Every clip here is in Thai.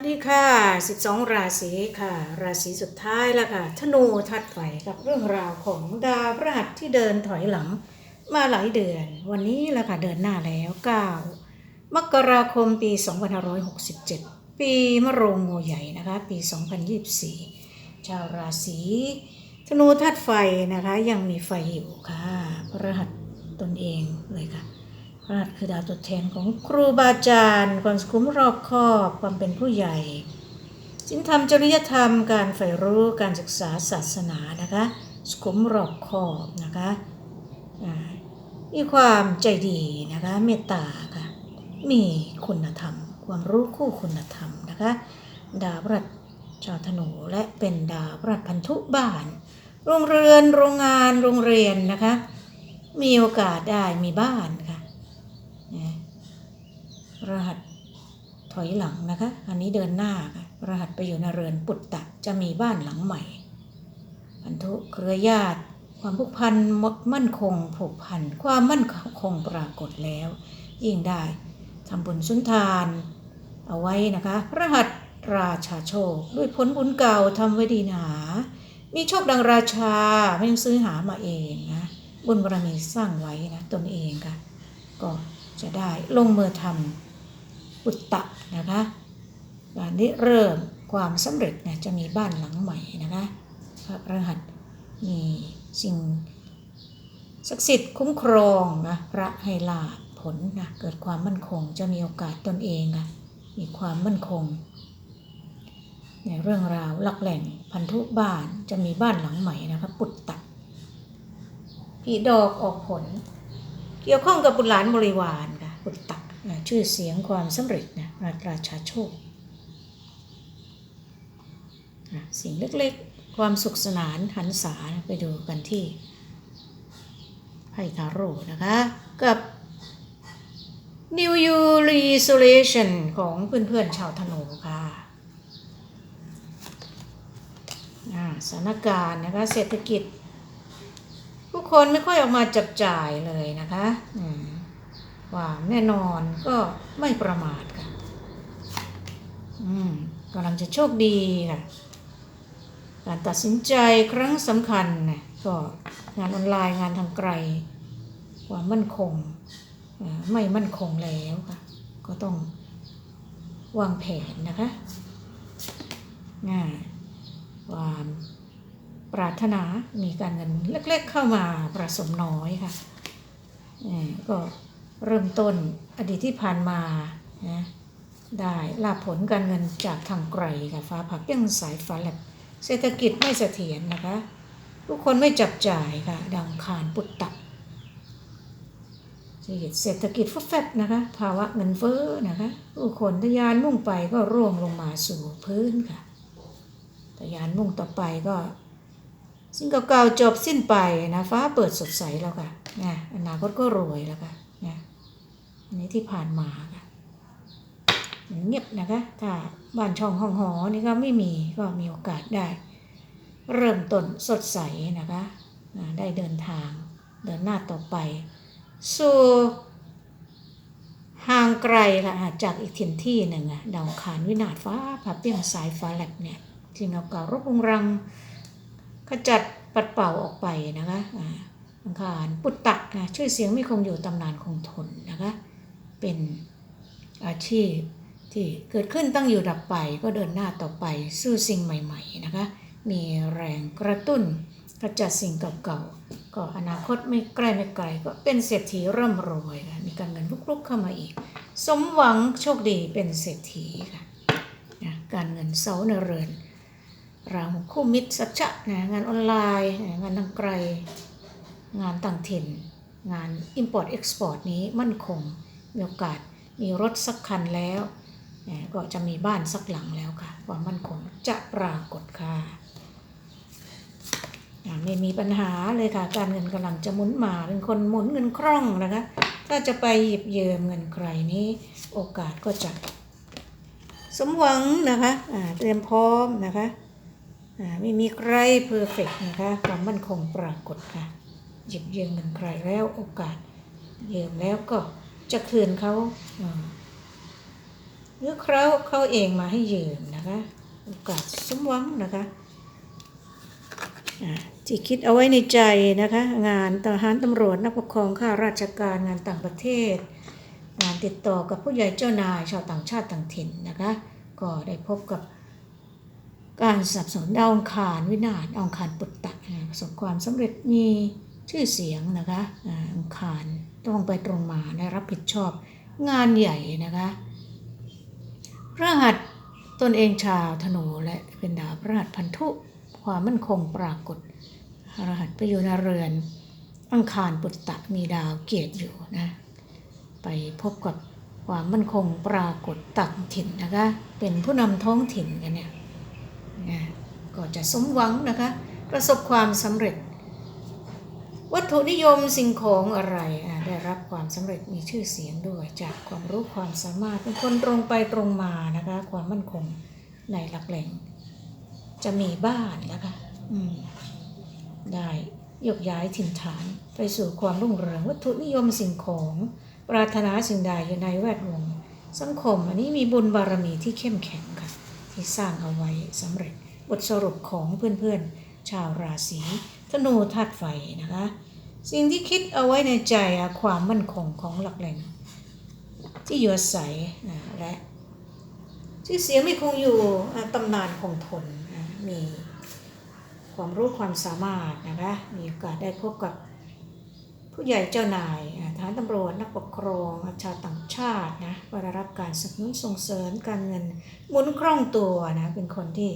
สวัสดีค่ะ 12 ราศีค่ะ ราศีสุดท้ายแล้วค่ะ ธนูทัดไฟกับเรื่องราวของดาวพฤหัสที่เดินถอยหลัง มาหลายเดือน วันนี้แล้วค่ะเดินหน้าแล้ว 9 มกราคมปี 2567 ปีมะโรงงูใหญ่นะคะ ปี 2024 ชาวราศีธนูทัดไฟนะคะ ยังมีไฟอยู่ค่ะพฤหัสตนเองเลยค่ะ ระหัสคือดาวตัวแทนของครูบาอาจารย์ ความสุขุมรอบคอบความเป็นผู้ใหญ่ศีลธรรมจริยธรรมการใฝ่รู้การศึกษาศาสนานะคะสุขุมรอบคอบนะคะมีความใจดีนะคะเมตตาค่ะมีคุณธรรม ความรู้คู่คุณธรรมนะคะดาวพฤหัสชาวธนูและเป็นดาวพฤหัสพันธุบ้าน โรงเรือนโรงงานโรงเรียนนะคะมีโอกาสได้มีบ้าน รหัสถอยหลังนะคะ อันนี้เดินหน้าค่ะ รหัสไปอยู่ในเรือนปุตตะจะมีบ้านหลังใหม่พันธุเครือญาติ ความผูกพันมั่นคงผูกพันความมั่นคงปรากฏแล้ว ยิ่งได้ทำบุญสุนทาน เอาไว้นะคะ รหัสราชาโชค ด้วยผลบุญเก่าทำไว้ดีหนา มีโชคดังราชาไม่ต้องซื้อหามาเองนะบุญบารมีสร้างไว้นะตนเองค่ะ ก็จะได้ลงมือทำ อุตตะนะคะการนี้เริ่มความสำเร็จนะจะมีบ้านหลังใหม่นะคะพระรหัสมีสิ่งศักดิ์สิทธิ์คุ้มครองนะพระให้ลาผลนะเกิดความมั่นคงจะมีโอกาสตนเองนะมีความมั่นคง ในเรื่องราวหลักแหล่งพันธุบ้านจะมีบ้านหลังใหม่นะคะปุตตะผีดอกออกผล เกี่ยวข้องกับบุตรหลานบริวารค่ะบุตตะ ชื่อเสียงความสำเร็จนะราชาชาโชค สิ่งเล็กๆ ความสุขสนานหันษาไปดูกันที่ไพ่ทาโร่นะคะ กับ New Year Resolution ของเพื่อนๆชาวธนูค่ะสถานการณ์นะคะเศรษฐกิจ ผู้คนไม่ค่อยออกมาจับจ่ายเลยนะคะอืม ว่าแน่นอนก็ไม่ประมาทค่ะ อืมกำลังจะโชคดีค่ะ การตัดสินใจครั้งสำคัญนะก็งานออนไลน์งานทางไกลความมั่นคงอ่าไม่มั่นคงแล้วค่ะ ก็ต้องวางแผนนะคะง่ายความปรารถนามีการเงินเล็กๆเข้ามาประสมน้อยค่ะอ่อก็ เริ่มต้นอดีตที่ผ่านมานะได้ลาผลการเงินจากทางไกลค่ะฟ้าผักยังสายฟ้าแลบเศรษฐกิจไม่เสถียรนะคะทุกคนไม่จับจ่ายค่ะ ดังคารปุตตะเศรษฐกิจฟุบแฟบนะคะ ภาวะเงินเฟ้อนะคะผู้คนทะยานมุ่งไปก็ร่วงลงมาสู่พื้นค่ะทะยานมุ่งต่อไปก็ สิ่งเก่าๆจบสิ้นไปนะฟ้าเปิดสดใสแล้วค่ะนะอนาคตก็รวยแล้วค่ะ อันนี้ที่ผ่านมาค่ะเงียบนะคะ ถ้าบ้านช่องห้องหอนี่ก็ไม่มีก็มีโอกาสได้ เริ่มต้นสดใสนะคะได้เดินทางเดินหน้าต่อไป สู่ห่างไกลค่ะาจากอีกถิ่นที่หนึ่งอะดาวคารวินาศฟ้าผ่าเปี้ยงสายฟ้าแลบเนี่ยสิ่งเก่ารบรุงรังขจัดปัดเป่าออกไปนะคะอ่าอังคารปุตตะนะชื่อเสียงไม่คงอยู่ตำนานคงทนนะคะ เป็นอาชีพที่เกิดขึ้นตั้งอยู่ดับไปก็เดินหน้าต่อไปสู้สิ่งใหม่ ๆนะคะ มีแรงกระตุ้นขจัดสิ่งเก่าๆก็อนาคตไม่ใกล้ไม่ไกลก็เป็นเศรษฐีร่ำรวยค่ะมีการเงินลุกๆเข้ามาอีก สมหวังโชคดีเป็นเศรษฐีค่ะนะการเงินเสาในเรือนราหูคู่มิตรสัจจะนะงานออนไลน์งานทางไกล งานต่างถิ่น งาน Import Export นี้มั่นคง มีโอกาสมีรถสักคันแล้วก็จะมีบ้านสักหลังแล้วค่ะ ความมั่นคงจะปรากฏค่ะไม่มีปัญหาเลยค่ะ การเงินกำลังจะหมุนมาเป็นคนหมุนเงินคล่องนะคะ ถ้าจะไปหยิบยืมเงินใครนี้โอกาสก็จะสมหวังนะคะเตรียมพร้อมนะคะไม่มีใครเพอร์เฟกนะคะความมั่นคงปรากฏค่ะ หยิบยืมเงินใครแล้วโอกาสยืมแล้วก็ จะคืนเขาหรือเขาเขาเองมาให้ยืมนะคะโอกาสสมหวังนะคะที่คิดเอาไว้ในใจนะคะ งานทหารตำรวจนักปกครองข้าราชการงานต่างประเทศ งานติดต่อกับผู้ใหญ่เจ้านายชาวต่างชาติต่างถิ่นนะคะ ก็ได้พบกับการสับสนดาวองคารวินาศดาวอังคารปุตตะประสบความสำเร็จมี ชื่อเสียงนะคะอังคารตรงไปตรงมาได้รับผิดชอบงานใหญ่นะคะพระหัสตนเองชาวธนูและเป็นดาวพระหัสพันธุความมั่นคงปรากฏพระหัสไปอยู่ในเรือน อังคารปุตตะมีดาวเกียรติอยู่นะ ไปพบกับความมั่นคงปรากฏต่างถิ่นนะคะ เป็นผู้นำท้องถิ่นกันเนี่ยนะก็จะสมหวังนะคะ ประสบความสำเร็จ วัตถุนิยมสิ่งของอะไรได้รับความสำเร็จมีชื่อเสียงด้วย จากความรู้ความสามารถเป็นคนตรงไปตรงมานะคะ ความมั่นคงในหลักแหล่ง จะมีบ้านนะคะอืมได้ยกย้ายถิ่นฐานไปสู่ความรุ่งเรืองวัตถุนิยมสิ่งของ ปรารถนาสิ่งใดอยู่ในแวดวงสังคมอันนี้มีบุญบารมีที่เข้มแข็งค่ะที่สร้างเอาไว้สำเร็จบทสรุปของเพื่อนๆ ชาวราศี ธนูธาตุไฟนะคะ สิ่งที่คิดเอาไว้ในใจความมั่นคงของหลักแหล่ง ที่อยู่อาศัยและชื่อเสียงไม่คงอยู่ตำนานคงทนมีความรู้ความสามารถนะคะมีโอกาสได้พบกับผู้ใหญ่เจ้านายอ่าทหารตำรวจนักปกครองชาวต่างชาตินะก็ได้รับการสนับสนุนส่งเสริมการเงินหมุนคล่องตัวนะเป็นคนที่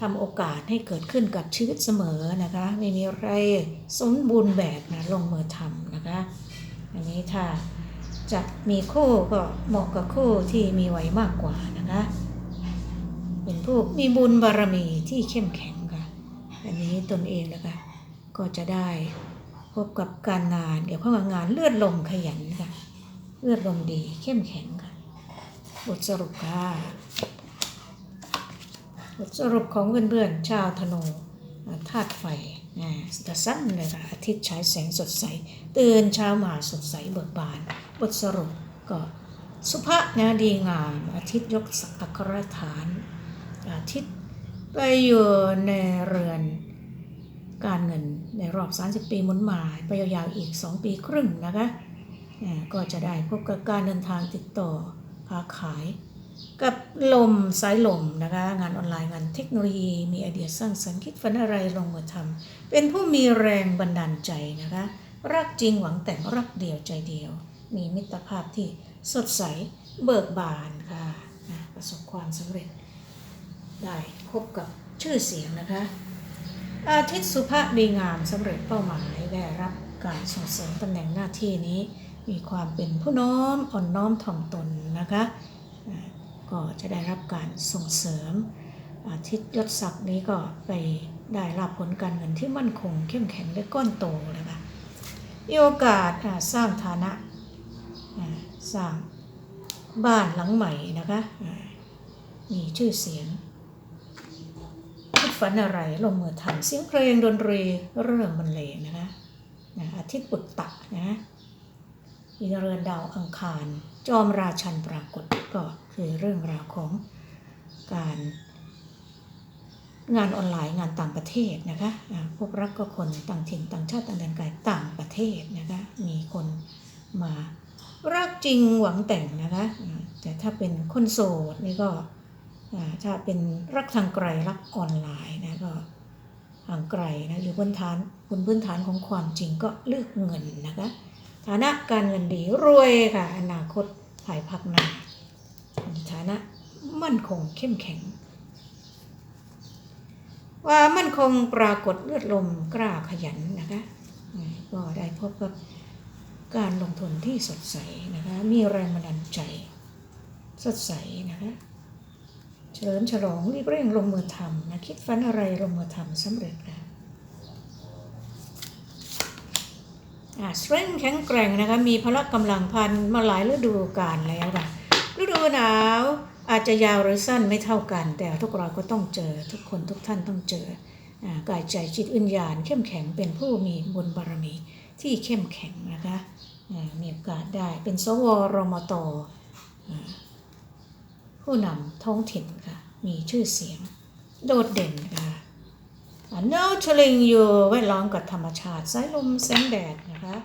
ทำโอกาสให้เกิดขึ้นกับชีวิตเสมอนะคะ ไม่มีอะไรสมบูรณ์แบบนะลงมือทำนะคะ อันนี้ถ้าจะมีคู่ก็เหมาะกับคู่ที่มีวัยมากกว่านะคะ เป็นผู้มีบุญบารมีที่เข้มแข็งค่ะ อันนี้ตนเองนะคะก็จะได้พบกับการงานเดี๋ยวเข้ามางานเลือดลมขยันค่ะ เลือดลมดีเข้มแข็งค่ะ บทสรุปค่ะ บทสรุปของเพื่อนๆชาวธนูธาตุไฟนะจะสั้นเลยค่ะอาทิตย์ฉายแสงสดใส ตื่นเช้ามาสดใสเบิกบาน บทสรุปก็สุภาพนะดีงาม อาทิตย์ยกสักกระฐาน อาทิตย์ไปอยู่ในเรือนการเงินในรอบ 30 ปีมุนมาไปยาวๆอีก 2 ปีครึ่งนะคะก็จะได้พบกับการเดินทางติดต่อค้าขาย กับลมสายลมนะคะ งานออนไลน์งานเทคโนโลยี มีไอเดียสร้างสรรค์คิดฝันอะไรลงมือทำเป็นผู้มีแรงบันดาลใจนะคะ รักจริงหวังแต่งรักเดียวใจเดียว มีมิตรภาพที่สดใสเบิกบานค่ะอ่าประสบความสำเร็จ ได้พบกับชื่อเสียงนะคะ อาทิตย์สุภาพดีงามสำเร็จเป้าหมายได้รับการส่งเสริมตำแหน่งหน้าที่นี้ มีความเป็นผู้น้อมอ่อนน้อมถ่อมตนนะคะ ก็จะได้รับการส่งเสริมอาทิตย์ยศศักดิ์นี้ก็ไปได้รับผลการเงินที่มั่นคงเข้มแข็งและก้อนโตนะคะมีโอกาสสร้างฐานะสร้างบ้านหลังใหม่นะคะมีชื่อเสียงคิดฝันอะไรลงมือทำเสียงเพลงดนตรีเรื่องบรรเลงนะคะนะอาทิตย์ปุตตะนะมีเรือนดาวอังคาร จอมราชันปรากฏก็คือเรื่องราวของการงานออนไลน์งานต่างประเทศนะคะอ่าพบรักก็คนต่างถิ่นต่างชาติต่างแดนไกลต่างประเทศนะคะมีคนมารักจริงหวังแต่งนะคะแต่ถ้าเป็นคนโสดนี่ก็ถ้าเป็นรักทางไกลรักออนไลน์นะก็ห่างไกลนะอยู่บนฐานบนพื้นฐานของความจริงก็เลือกเงินนะคะ ฐานะการเงินดีรวยค่ะ อนาคตภายภาคหน้าฐานะมั่นคงเข้มแข็ง ว่ามั่นคงปรากฏเลือดลมกล้าขยันนะคะก็ได้พบกับการลงทุนที่สดใสนะคะมีแรงบันดาลใจ สดใสนะคะเฉลิมฉลองรีบเร่งลงมือทำนะคิดฝันอะไรลงมือทำสำเร็จนะอ่า สเตรนแข็งแกร่งนะคะมีพละกำลังพันมาหลายฤดูกาลแล้วค่ะฤดูหนาวอาจจะยาวหรือสั้นไม่เท่ากัน แต่ทุกเราก็ต้องเจอทุกคนทุกท่านต้องเจออ่ากายใจจิตวิญญาณเข้มแข็งเป็นผู้มีบุญบารมีที่เข้มแข็งนะคะมีโอกาสได้เป็นสวรมตอ่าผู้นำท้องถิ่นค่ะมีชื่อเสียงโดดเด่นค่ะ nurturing อยู่แวดล้อมกับธรรมชาติสายลมแสงแดดนะคะ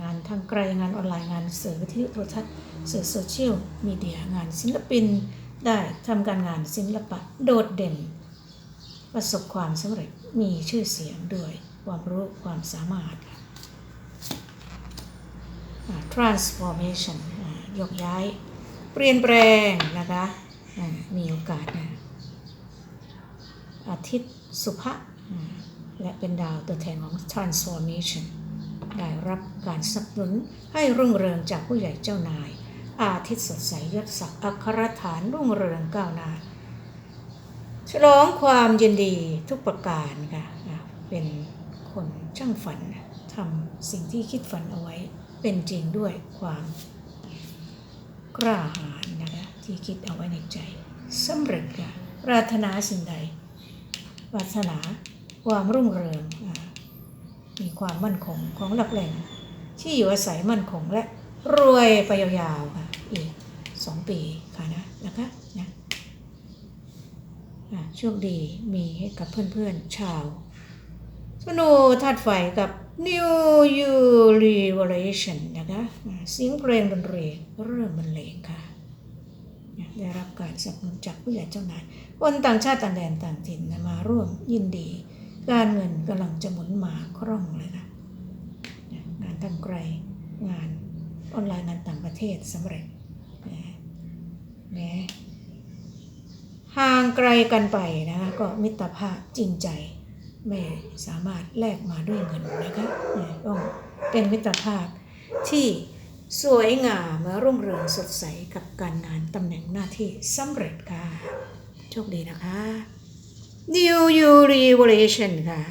งานทางไกลงานออนไลน์งานสื่อวิทยุโทรทัศน์สื่อโซเชียลมีเดียงานศิลปินได้ทำการงานศิลปะโดดเด่น ประสบความสำเร็จมีชื่อเสียงด้วยความรู้ความสามารถ transformation ยกย้าย เปลี่ยนแปลงนะคะมีโอกาสนะอาทิตย์ สุภะและเป็นดาวตัวแทนของ transformation ได้รับการสนับสนุนให้รุ่งเรืองจากผู้ใหญ่เจ้านาย อาทิตย์สดใสยศศักดิ์อัครฐานรุ่งเรืองก้าวหน้าฉลองความยินดีทุกประการค่ะอะเป็นคนช่างฝันทำสิ่งที่คิดฝันเอาไว้เป็นจริงด้วยความกล้าหาญนะคะที่คิดเอาไว้ในใจสำเร็จค่ะปรารถนาสิ่งใด ปรารถนา ความรุ่งเรืองอมีความมั่นคงของหลักแหล่ง ที่อยู่อาศัยมั่นคงและรวยไปยาวๆค่ะอีกสองปีค่ะนะนะคะนะอะโชคดีมีให้กับเพื่อนๆชาวสโนธาตุไฟกับ New You Revelation นะคะเสียงเพลงดนตรีเริ่มบรรเลงค่ะ ได้รับการสนับสนุนจากผู้ใหญ่เจ้านายคนต่างชาติต่างแดนต่างถิ่นมาร่วมยินดี การเงินกำลังจะหมุนมาคล่องเลยนะนะงานทางไกลงานออนไลน์งานต่างประเทศสำเร็จนะห่างไกลกันไปนะคะก็มิตรภาพจริงใจไม่สามารถแลกมาด้วยเงินนะคะเนี่ยต้องเป็นมิตรภาพที่ สวยงามรุ่งเรืองสดใสกับการงานตำแหน่งหน้าที่สำเร็จค่ะ โชคดีนะคะ New You Revelation ค่ะ